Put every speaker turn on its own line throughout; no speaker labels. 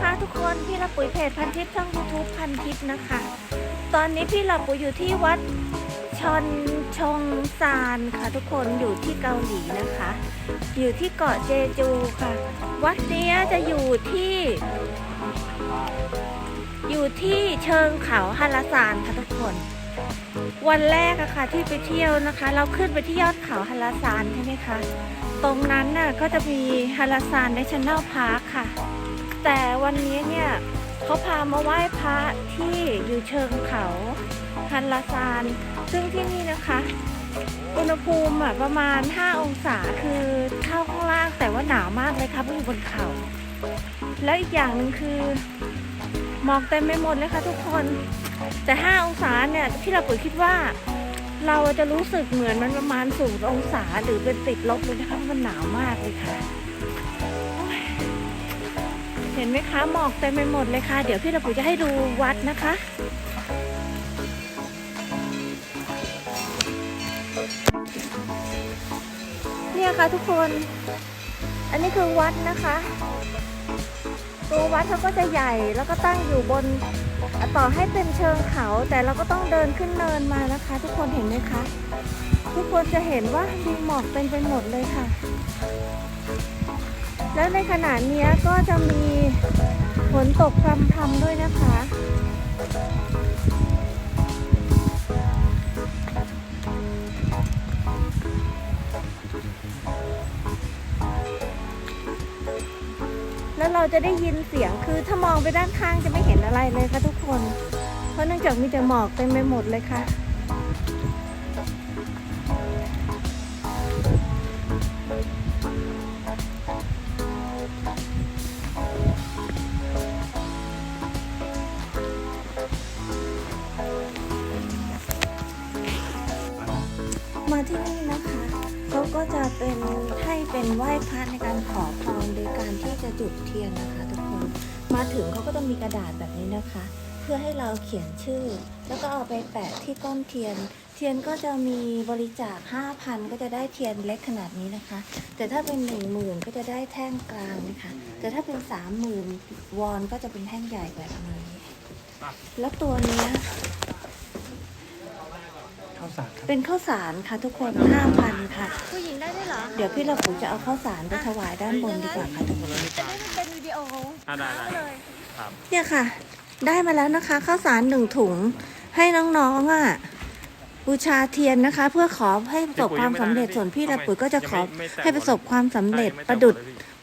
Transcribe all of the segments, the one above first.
นะคะ ทุกคนพี่ละปุ๋ยเพจพันทิพย์ช่องยูทูบพันทิพย์นะคะ ตอนนี้พี่ละปุ๋ยอยู่ที่วัดชอนชงซานค่ะทุกคนอยู่ที่เกาหลีนะคะ อยู่ที่เกาะเจจูค่ะ วัดนี้จะอยู่ที่ อยู่ที่เชิงเขาฮาราซานค่ะทุกคน วันแรกอะค่ะที่ไปเที่ยวนะคะ เราขึ้นไปที่ยอดเขาฮาราซานใช่ไหมคะตรงนั้นน่ะก็จะมีฮาราซานในชันแนลพาร์คค่ะ แต่วันนี้เนี่ยเขาพามาไหว้พระที่อยู่เชิงเขาฮันลาซาน ซึ่งที่นี่นะคะ อุณหภูมิอะประมาณ 5 องศาคือเข้าข้างล่างแต่ว่าหนาวมากเลยค่ะเพราะอยู่บนเขา แล้วอีกอย่างหนึ่งคือหมอกเต็มไปหมดเลยค่ะทุกคนแต่ 5 องศาเนี่ยที่เราปุ๋ยคิดว่า เราจะรู้สึกเหมือนมันประมาณศูนย์องศาหรือเป็นติดลบเลยนะคะมันหนาวมากเลยค่ะ ห็นไหมคะหมอกเต็มไปหมดเลยค่ะ เดี๋ยวพี่ระปุ๋ยจะให้ดูวัดนะคะเนี่ยค่ะทุกคน อันนี้คือวัดนะคะ ตัววัดเขาก็จะใหญ่แล้วก็ตั้งอยู่บนต่อให้เป็นเชิงเขา แต่เราก็ต้องเดินขึ้นเนินมานะคะ ทุกคนเห็นไหมคะ ทุกคนจะเห็นว่ามีหมอกเต็มไปหมดเลยค่ะ แล้วในขณะนี้ก็จะมีฝนตกพรำๆด้วยนะคะ แล้วเราจะได้ยินเสียงคือถ้ามองไปด้านข้างจะไม่เห็นอะไรเลยค่ะทุกคน เพราะเนื่องจากมีแต่หมอกเต็มไปหมดเลยค่ะ มาที่นี่นะคะเขาก็จะเป็นให้เป็นไหว้พระในการขอพรโดยการที่จะจุดเทียนนะคะทุกคนมาถึงเขาก็ต้องมีกระดาษแบบนี้นะคะ เพื่อให้เราเขียนชื่อ แล้วก็เอาไปแปะที่ต้นเทียน เทียนก็จะมีบริจาค 5,000 ก็จะได้เทียนเล็กขนาดนี้นะคะ แต่ถ้าเป็น 10,000 ก็จะได้แท่งกลางนะคะ แต่ถ้าเป็น 30,000 วอนก็จะเป็นแท่งใหญ่แบบนี้ แล้วตัวเนี้
สารครับ
เป็นข้าวสารค่ะทุกคน5,000ค่ะ
ผู้หญิงได้ด้วยเหรอ
เดี๋ยวพี่เราปู่จะเอาข้าวสารไปถวายด้านบนดีกว่าค่ะทุกคน
อันนี้มันเป็นวิดีโอ
อ่าได้ได้
เลย
ครับ
เนี่ยค่ะ ได้มาแล้วนะคะข้าวสารหนึ่งถุงให้น้องๆอะบูชาเทียนนะคะ เพื่อขอให้ประสบความสำเร็จส่วนพี่ละปุ๋ยก็จะขอให้ประสบความสำเร็จประดุด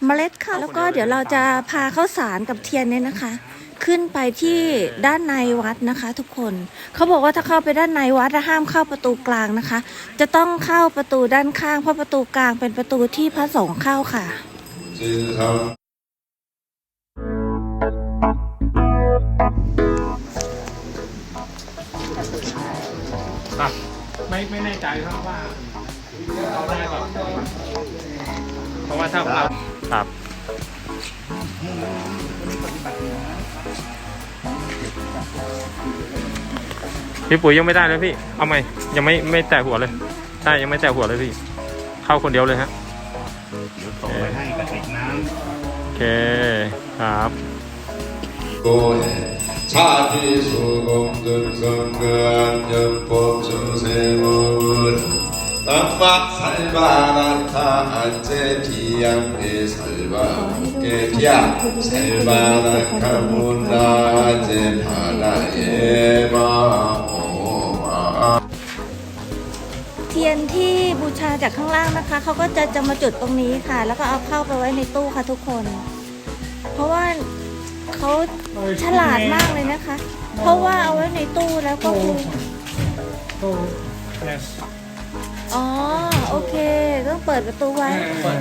เมล็ดข้าวแล้วก็เดี๋ยวเราจะพาข้าวสารกับเทียนเนี่ยนะคะ ขึ้นไปที่ด้านในวัดนะคะ ทุกคนเขาบอกว่าถ้าเข้าไปด้านในวัดอะห้ามเข้าประตูกลางนะคะ จะต้องเข้าประตูด้านข้างเพราะประตูกลางเป็นประตูที่พระสงฆ์เข้าค่ะ
진성
ครับไม่ไม่แน่ใจครับว่าเราได้แบบเพราะว่าถ้าเราครับ พี่ปุ๋ยยังไม่ได้เลยพี่ เอาไหมยังไม่ไม่แตะหัวเลยใช่ยังไม่แตะหัวเลยพี่ เข้าคนเดียวเลยฮะ
โอเคครับโกนชาติสุกง
ดุลสงการยมปบ
ชุเสวุ สัมมาสัลวารัตาอัจเจทิยัมเอสัลวาเกทิยาสัลวารัคมุนาเจทาลา
เอมาโอมาเทียนที่บูชาจากข้างล่างนะคะ เขาก็จะจะมาจุดตรงนี้ค่ะ แล้วก็เอาเข้าไปไว้ในตู้ค่ะทุกคน เพราะว่าเขาฉลาดมากเลยนะคะ เพราะว่าเอาไว้ในตู้แล้วก็คือ Yes. อ๋อ โอเค ต้องเปิดประตูไว้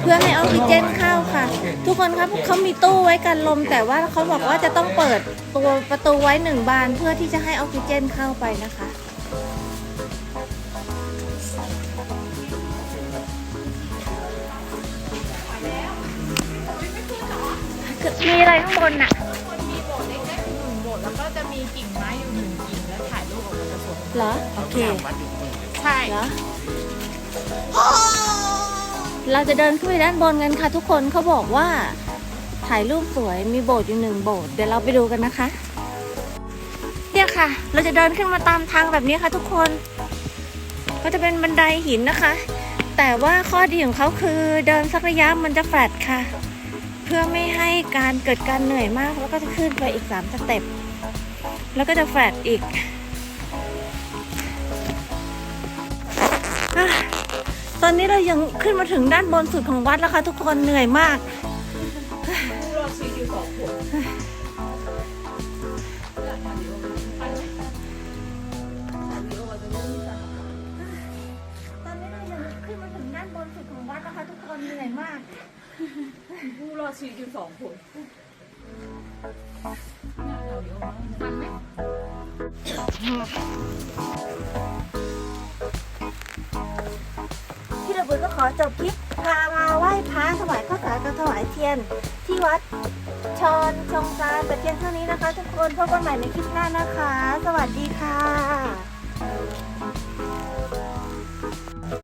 เพื่อให้ออกซิเจนเข้าค่ะ ทุกคนครับเขามีตู้ไว้กันลม แต่ว่าเขาบอกว่าจะต้องเปิดตัวประตูไว้หนึ่งบานเพื่อที่จะให้ออกซิเจนเข้าไปนะคะ มีอะไรข้างบนน่ะ
มีโบสถ์เล็กๆหนึ่งโบสถ์แล้วก็จะมีกิ่งไม้อยู่หนึ่งกิ่งแล้วถ่ายรูปออกมาจะสวย
เหรอ โอเค
ใช่
เหรอ เราจะเดินขึ้นไปด้านบนกันค่ะทุกคนเขาบอกว่าถ่ายรูปสวยมีโบสถ์อยู่หนึ่งโบสถ์เดี๋ยวเราไปดูกันนะคะ เนี่ยค่ะ เราจะเดินขึ้นมาตามทางแบบนี้ค่ะ ทุกคน ก็จะเป็นบันไดหินนะคะ แต่ว่าข้อดีของเขาคือเดินสักระยะมันจะแฟลตค่ะ เพื่อไม่ให้การเกิดการเหนื่อยมาก แล้วก็จะขึ้นไปอีกสามสเต็ปแล้วก็จะแฟลตอีก อนนี้เรายังขึ้นมาถึงด้านบนสุดของวัดแล้วค่ะทุกคนเหนื่อยมาก
ผู้รอดชีวิตอยู่สองคน
ตอนนี้เรายังขึ้นมาถึงด้านบนสุดของวัดแล้วค่ะทุกคนเหนื่อยมาก
ผู้รอดชีวิตอยู่สองคน
พี่ระเบิ ขอจบคลิปพามาไหว้พระถวายข้าวสารกับถวายเทียน ที่วัดชอนชงซานแต่เพียงเท่านี้นะคะ ทุกคนพบกันใหม่ในคลิปหน้านะคะ สวัสดีค่ะ